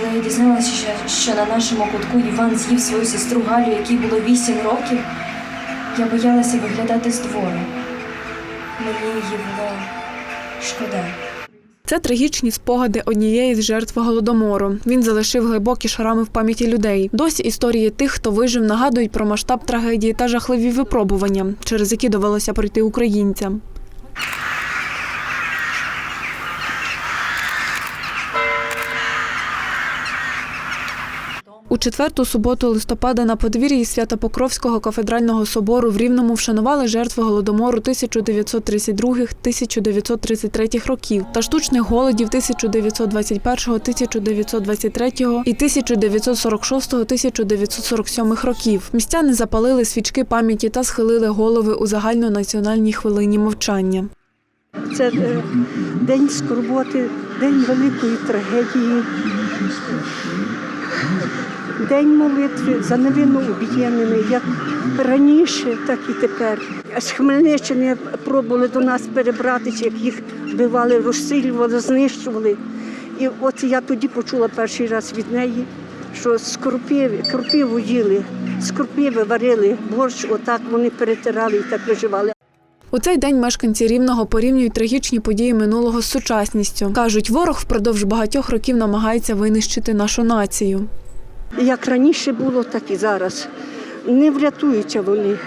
Коли я дізналася, що, на нашому кутку Іван з'їв свою сестру Галю, якій було вісім років, я боялася виглядати з двору. Мені її було шкода. Це трагічні спогади однієї з жертв голодомору. Він залишив глибокі шрами в пам'яті людей. Досі історії тих, хто вижив, нагадують про масштаб трагедії та жахливі випробування, через які довелося пройти українцям. У четверту суботу листопада на подвір'ї Свято-Покровського кафедрального собору в Рівному вшанували жертви голодомору 1932-1933 років та штучних голодів 1921, 1923 і 1946-1947 років. Містяни запалили свічки пам'яті та схилили голови у загальнонаціональній хвилині мовчання. Це е, день скорботи, день великої трагедії, день молитви за невинно об'єднаний, як раніше, так і тепер. З Хмельниччини пробували до нас перебратися, як їх вбивали, розстрілювали, знищували. І от я тоді почула перший раз від неї, що скорпіви, кропиву їли, скорпіви варили, борщ, отак вони перетирали і так виживали. У цей день мешканці Рівного порівнюють трагічні події минулого з сучасністю. Кажуть, ворог впродовж багатьох років намагається винищити нашу націю. Як раніше було, так і зараз. Не врятуються вони.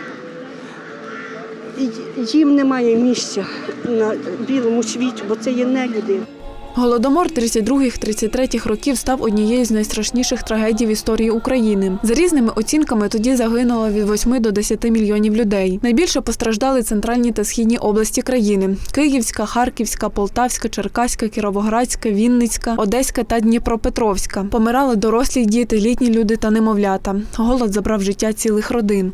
Їм немає місця на білому світі, бо це є нелюди. Голодомор 32-33 років став однією з найстрашніших трагедій в історії України. За різними оцінками тоді загинуло від 8 до 10 мільйонів людей. Найбільше постраждали центральні та східні області країни: Київська, Харківська, Полтавська, Черкаська, Кіровоградська, Вінницька, Одеська та Дніпропетровська. Помирали дорослі діти, літні люди та немовлята. Голод забрав життя цілих родин.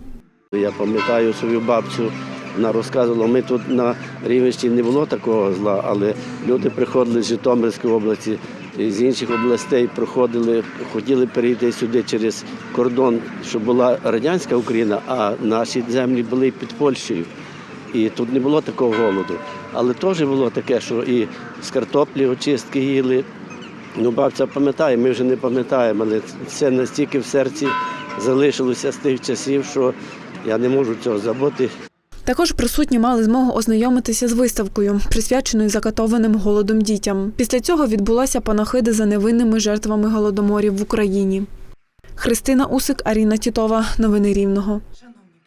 Я пам'ятаю свою бабцю, вона розказувала, ми тут на Рівненщині не було такого зла, але люди приходили з Житомирської області, з інших областей проходили, хотіли перейти сюди через кордон, щоб була радянська Україна, а наші землі були під Польщею. І тут не було такого голоду. Але теж було таке, що і з картоплі очистки їли. Ну, бабця пам'ятає, ми вже не пам'ятаємо, але це настільки в серці залишилося з тих часів, що я не можу цього забути. Також присутні мали змогу ознайомитися з виставкою, присвяченою закатованим голодом дітям. Після цього відбулася панахида за невинними жертвами голодоморів в Україні. Христина Усик, Аріна Тітова. Новини Рівного.